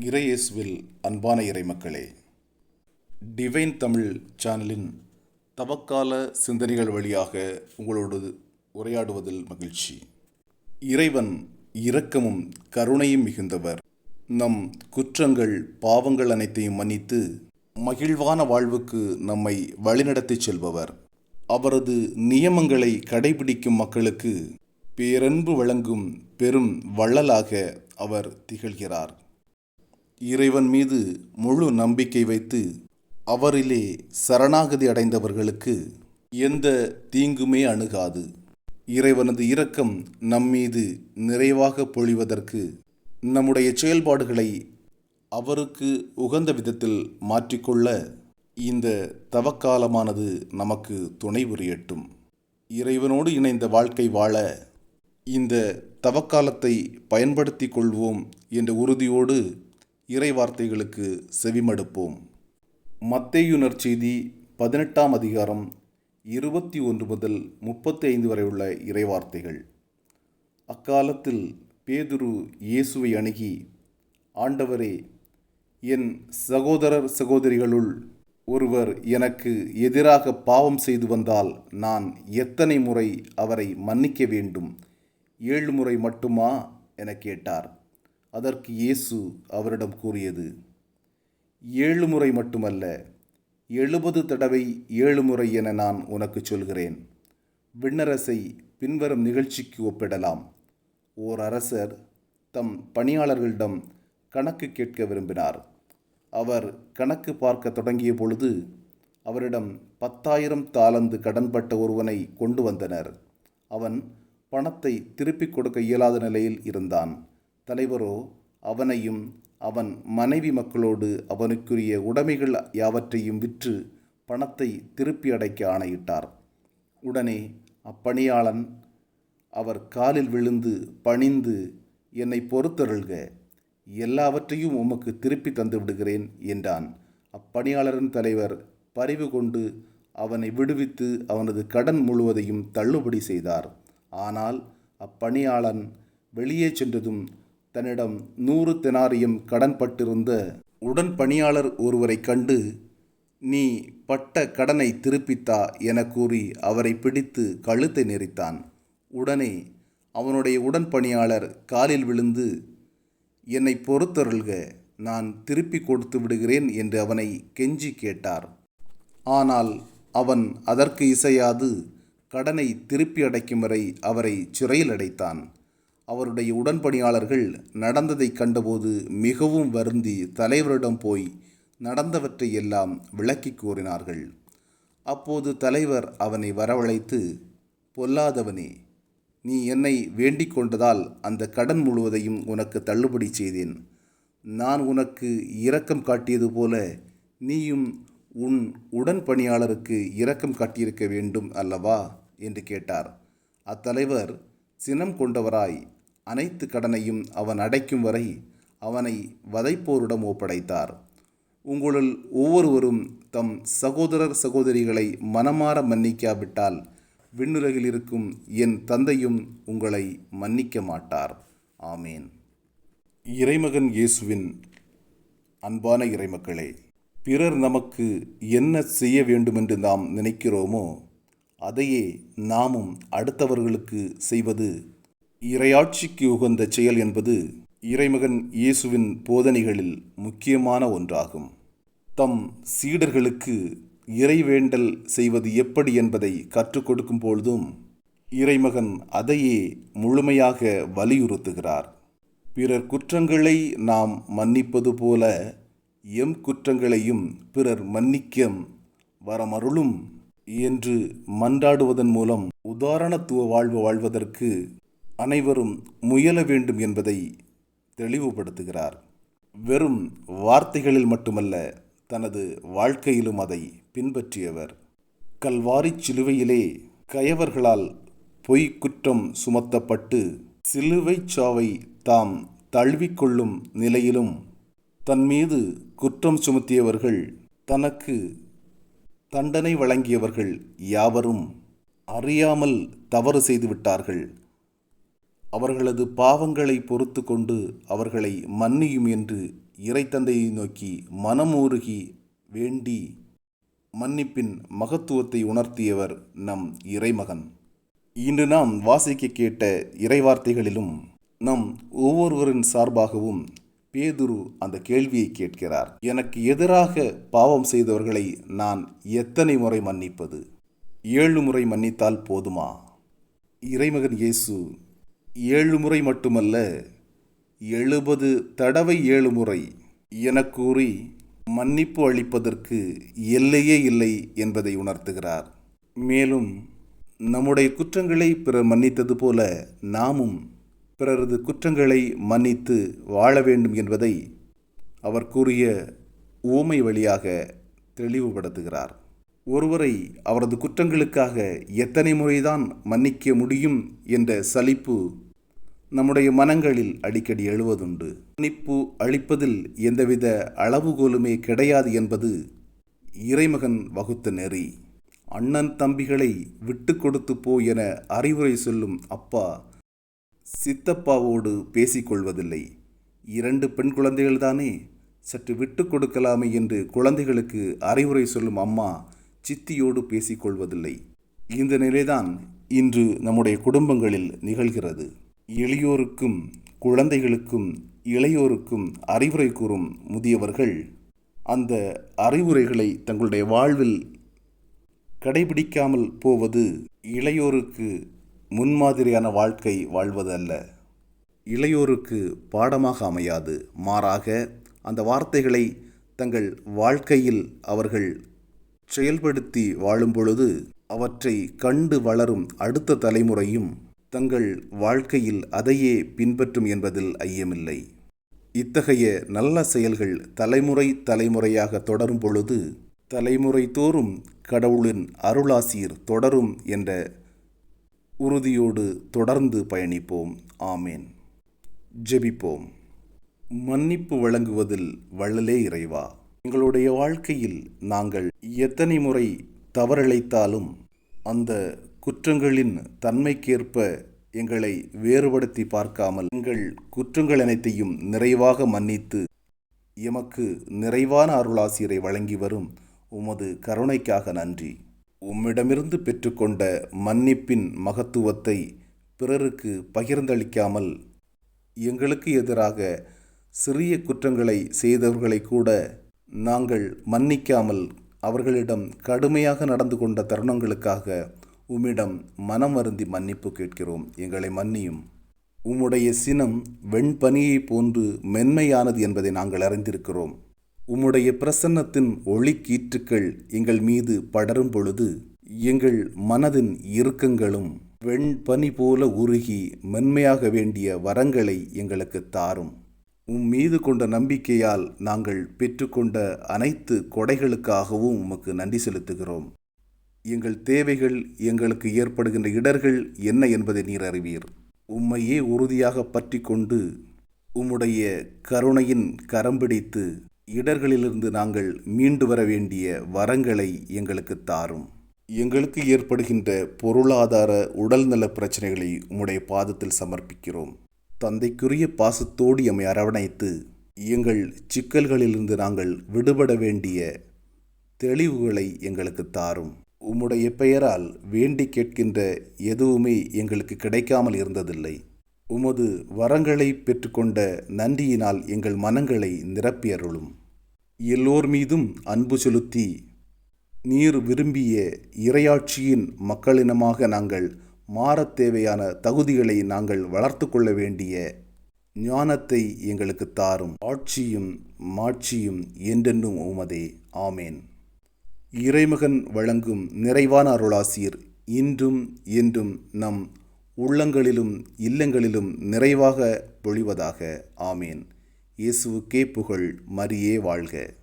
இறையேசுவில் அன்பான இறைமக்களே டிவைன் தமிழ் சேனலின் தவக்கால சிந்தனைகள் வழியாக உங்களோடு உரையாடுவதில் மகிழ்ச்சி. இறைவன் இரக்கமும் கருணையும் மிகுந்தவர். நம் குற்றங்கள் பாவங்கள் அனைத்தையும் மன்னித்து மகிழ்வான வாழ்வுக்கு நம்மை வழிநடத்திச் செல்பவர். அவரது நியமங்களை கடைபிடிக்கும் மக்களுக்கு பேரன்பு வழங்கும் பெரும் வள்ளலாக அவர் திகழ்கிறார். இறைவன் மீது முழு நம்பிக்கை வைத்து அவரிலே சரணாகதி அடைந்தவர்களுக்கு எந்த தீங்குமே அணுகாது. இறைவனது இரக்கம் நம்மீது நிறைவாக பொழிவதற்கு நம்முடைய செயல்பாடுகளை அவருக்கு உகந்த விதத்தில் மாற்றிக்கொள்ள இந்த தவக்காலமானது நமக்கு துணை புரியட்டும். இறைவனோடு இணைந்த வாழ்க்கை வாழ இந்த தவக்காலத்தை பயன்படுத்தி கொள்வோம் என்ற உறுதியோடு இறை வார்த்தைகளுக்கு செவிமடுப்போம். மத்தேயு செய்தி பதினெட்டாம் அதிகாரம் இருபத்தி ஒன்று முதல் முப்பத்தி ஐந்து வரை உள்ள இறைவார்த்தைகள். அக்காலத்தில் பேதுரு இயேசுவை அணுகி ஆண்டவரே என் சகோதரர் சகோதரிகளுள் ஒருவர் எனக்கு எதிராக பாவம் செய்து வந்தால் நான் எத்தனை முறை அவரை மன்னிக்க வேண்டும்? ஏழு முறை மட்டுமா? என கேட்டார். அதற்கு இயேசு அவரிடம் கூறியது ஏழு முறை மட்டுமல்ல எழுபது தடவை ஏழு முறை என நான் உனக்கு சொல்கிறேன். விண்ணரசை பின்வரும் நிகழ்ச்சிக்கு ஒப்பிடலாம். ஓர் அரசர் தம் பணியாளர்களிடம் கணக்கு கேட்க விரும்பினார். அவர் கணக்கு பார்க்க தொடங்கிய பொழுது அவரிடம் பத்தாயிரம் தாளந்து கடன்பட்ட ஒருவனை கொண்டு வந்தனர். அவன் பணத்தை திருப்பிக் கொடுக்க இயலாத நிலையில் இருந்தான். தலைவரோ அவனையும் அவன் மனைவி மக்களோடு அவனுக்குரிய உடைமைகள் யாவற்றையும் விற்று பணத்தை திருப்பி அடைக்க ஆணையிட்டார். உடனே அப்பணியாளன் அவர் காலில் விழுந்து பணிந்து என்னை பொறுத்தருள்க எல்லாவற்றையும் உமக்கு திருப்பி தந்து விடுகிறேன் என்றான். அப்பணியாளரின் தலைவர் பரிவு கொண்டு அவனை விடுவித்து அவனது கடன் முழுவதையும் தள்ளுபடி செய்தார். ஆனால் அப்பணியாளன் வெளியே சென்றதும் தன்னிடம் நூறு தெனாரியம் கடன்பட்டிருந்த உடன் பணியாளர் ஒருவரை கண்டு நீ பட்ட கடனை திருப்பித்தா என கூறி அவரை பிடித்து கழுத்தை நெறித்தான் உடனே அவனுடைய உடன் பணியாளர் காலில் விழுந்து என்னை பொறுத்தருள்க நான் திருப்பி கொடுத்து விடுகிறேன் என்று அவனை கெஞ்சி கேட்டார். ஆனால் அவன் அதற்கு இசையாது கடனை திருப்பி அடைக்கும் வரை அவரை சிறையில் அடைத்தான். அவருடைய உடன்பணியாளர்கள் நடந்ததை கண்டபோது மிகவும் வருந்தி தலைவரிடம் போய் நடந்தவற்றை எல்லாம் விளக்கி கூறினார்கள். அப்போது தலைவர் அவனை வரவழைத்து பொல்லாதவனே நீ என்னை வேண்டிக் கொண்டதால் அந்த கடன் முழுவதையும் உனக்கு தள்ளுபடி செய்தேன். நான் உனக்கு இரக்கம் காட்டியது போல நீயும் உன் உடன்பணியாளருக்கு இரக்கம் காட்டியிருக்க வேண்டும் அல்லவா? என்று கேட்டார். அத்தலைவர் சினம் கொண்டவராய் அனைத்து கடனையும் அவன் அடைக்கும் வரை அவனை வதைப்போரிடம் ஒப்படைத்தார். உங்களுள் ஒவ்வொருவரும் தம் சகோதரர் சகோதரிகளை மனமாற மன்னிக்காவிட்டால் விண்ணுலகில் இருக்கும் என் தந்தையும் உங்களை மன்னிக்க மாட்டார். ஆமேன். இறைமகன் இயேசுவின் அன்பான இறைமக்களே பிறர் நமக்கு என்ன செய்ய வேண்டுமென்று நாம் நினைக்கிறோமோ அதையே நாமும் அடுத்தவர்களுக்கு செய்வது இறையாட்சிக்கு உகந்த செயல் என்பது இறைமகன் இயேசுவின் போதனைகளில் முக்கியமான ஒன்றாகும். தம் சீடர்களுக்கு இறைவேண்டல் செய்வது எப்படி என்பதை கற்றுக் கொடுக்கும் பொழுதும் இறைமகன் அதையே முழுமையாக வலியுறுத்துகிறார். பிறர் குற்றங்களை நாம் மன்னிப்பது போல எம் குற்றங்களையும் பிறர் மன்னிக்க வரமருளும் என்று மன்றாடுவதன் மூலம் உதாரணத்துவ வாழ்வு வாழ்வதற்கு அனைவரும் முயல வேண்டும் என்பதை தெளிவுபடுத்துகிறார். வெறும் வார்த்தைகளில் மட்டுமல்ல தனது வாழ்க்கையிலும் அதை பின்பற்றியவர். கல்வாரிச் சிலுவையிலே கயவர்களால் பொய் குற்றம் சுமத்தப்பட்டு சிலுவைச் சாவை தாம் தழுவிக்கொள்ளும் நிலையிலும் தன்மீது குற்றம் சுமத்தியவர்கள் தனக்கு தண்டனை வழங்கியவர்கள் யாவரும் அறியாமல் தவறு செய்துவிட்டார்கள். அவர்களது பாவங்களை பொறுத்து கொண்டு அவர்களை மன்னியும் என்று இறைத்தந்தையை நோக்கி மனமூருகி வேண்டி மன்னிப்பின் மகத்துவத்தை உணர்த்தியவர் நம் இறைமகன். இன்று நாம் வாசிக்க கேட்ட இறைவார்த்தைகளிலும் நம் ஒவ்வொருவரின் சார்பாகவும் பேதுரு அந்த கேள்வியை கேட்கிறார். எனக்கு எதிராக பாவம் செய்தவர்களை நான் எத்தனை முறை மன்னிப்பது? ஏழு முறை மன்னித்தால் போதுமா? இறைமகன் இயேசு ஏழு முறை மட்டுமல்ல எழுபது தடவை ஏழு முறை என கூறி மன்னிப்பு அளிப்பதற்கு எல்லையே இல்லை என்பதை உணர்த்துகிறார். மேலும் நம்முடைய குற்றங்களை பிறர் மன்னித்தது போல நாமும் பிறரது குற்றங்களை மன்னித்து வாழ வேண்டும் என்பதை அவர் கூறிய ஊமை வழியாக தெளிவுபடுத்துகிறார். ஒருவரை அவரது குற்றங்களுக்காக எத்தனை முறைதான் மன்னிக்க முடியும் என்ற சலிப்பு நம்முடைய மனங்களில் அடிக்கடி எழுவதுண்டு. மன்னிப்பு அளிப்பதில் எந்தவித அளவுகோலுமே கிடையாது என்பது இறைமகன் வகுத்த நெறி. அண்ணன் தம்பிகளை விட்டு கொடுத்து போ என அறிவுரை சொல்லும் அப்பா சித்தப்பாவோடு பேசிக்கொள்வதில்லை. இரண்டு பெண் குழந்தைகள்தானே? சற்று விட்டு கொடுக்கலாமே என்று குழந்தைகளுக்கு அறிவுரை சொல்லும் அம்மா சித்தியோடு பேசிக்கொள்வதில்லை. இந்த நிலைதான் இன்று நம்முடைய குடும்பங்களில் நிகழ்கிறது. எளியோருக்கும் குழந்தைகளுக்கும் இளையோருக்கும் அறிவுரை கூறும் முதியவர்கள் அந்த அறிவுரைகளை தங்களுடைய வாழ்வில் கடைபிடிக்காமல் போவது இளையோருக்கு முன்மாதிரியான வாழ்க்கை வாழ்வதல்ல. இளையோருக்கு பாடமாக அமையாது. மாறாக அந்த வார்த்தைகளை தங்கள் வாழ்க்கையில் அவர்கள் செயல்படுத்தி வாழும் பொழுது அவற்றை கண்டு வளரும் அடுத்த தலைமுறையும் தங்கள் வாழ்க்கையில் அதையே பின்பற்றும் என்பதில் ஐயமில்லை. இத்தகைய நல்ல செயல்கள் தலைமுறை தலைமுறையாக தொடரும் பொழுது தலைமுறை தோறும் கடவுளின் அருளாசீர் தொடரும் என்ற உறுதியோடு தொடர்ந்து பயணிப்போம். ஆமேன். ஜெபிப்போம். மன்னிப்பு வழங்குவதில் வள்ளலே இறைவா. எங்களுடைய வாழ்க்கையில் நாங்கள் எத்தனை முறை தவறிழைத்தாலும் அந்த குற்றங்களின் தன்மைக்கேற்ப எங்களை வேறுபடுத்தி பார்க்காமல் எங்கள் குற்றங்கள் அனைத்தையும் நிறைவாக மன்னித்து எமக்கு நிறைவான அருளாசியரை வழங்கி வரும் உமது கருணைக்காக நன்றி. உம்மிடமிருந்து பெற்றுக்கொண்ட மன்னிப்பின் மகத்துவத்தை பிறருக்கு பகிர்ந்தளிக்காமல் எங்களுக்கு எதிராக சிறிய குற்றங்களை செய்தவர்களை கூட நாங்கள் மன்னிக்காமல் அவர்களிடம் கடுமையாக நடந்து கொண்ட தருணங்களுக்காக உம்மிடம் மனம் வருந்தி மன்னிப்பு கேட்கிறோம். எங்களை மன்னியும். உம்முடைய சினம் வெண்பனியை போன்று மென்மையானது என்பதை நாங்கள் அறிந்திருக்கிறோம். உம்முடைய பிரசன்னத்தின் ஒளி கீற்றுக்கள் எங்கள் மீது படரும் பொழுது எங்கள் மனதின் இறுக்கங்களும் வெண்பனி போல உருகி மென்மையாக வேண்டிய வரங்களை எங்களுக்கு தாரும். உம் மீது கொண்ட நம்பிக்கையால் நாங்கள் பெற்றுக்கொண்ட அனைத்து கொடைகளுக்காகவும் உமக்கு நன்றி செலுத்துகிறோம். எங்கள் தேவைகள் எங்களுக்கு ஏற்படுகின்ற இடர்கள் என்ன என்பதை நீர் அறிவீர். உம்மையே உறுதியாக பற்றி கொண்டு உம்முடைய கருணையின் கரம் பிடித்து இடர்களிலிருந்து நாங்கள் மீண்டு வர வேண்டிய வரங்களை எங்களுக்கு தாரும். எங்களுக்கு ஏற்படுகின்ற பொருளாதார உடல்நல பிரச்சனைகளை உம்முடைய பாதத்தில் சமர்ப்பிக்கிறோம். தந்தைக்குரிய பாசத்தோடு எம்மை அரவணைத்து எங்கள் சிக்கல்களிலிருந்து நாங்கள் விடுபட வேண்டிய தெளிவுகளை எங்களுக்கு தாரும். உம்முடைய பெயரால் வேண்டி கேட்கின்ற எதுவுமே எங்களுக்கு கிடைக்காமல் இருந்ததில்லை. உமது வரங்களை பெற்றுக்கொண்ட நன்றியினால் எங்கள் மனங்களை நிரப்பியருளும். எல்லோர் மீதும் அன்பு செலுத்தி நீர் விரும்பிய இரையாட்சியின் மக்களினமாக நாங்கள் மாறத் தேவையான தகுதிகளை நாங்கள் வளர்த்து கொள்ள வேண்டிய ஞானத்தை எங்களுக்கு தாரும். ஆட்சியும் மாட்சியும் என்றென்னும் உமதே. ஆமேன். இறைமகன் வழங்கும் நிறைவான அருளாசீர் இன்றும் என்றும் நம் உள்ளங்களிலும் இல்லங்களிலும் நிறைவாக பொழிவதாக. ஆமேன். இயேசுவுக்கே புகழ். மரியே வாழ்க.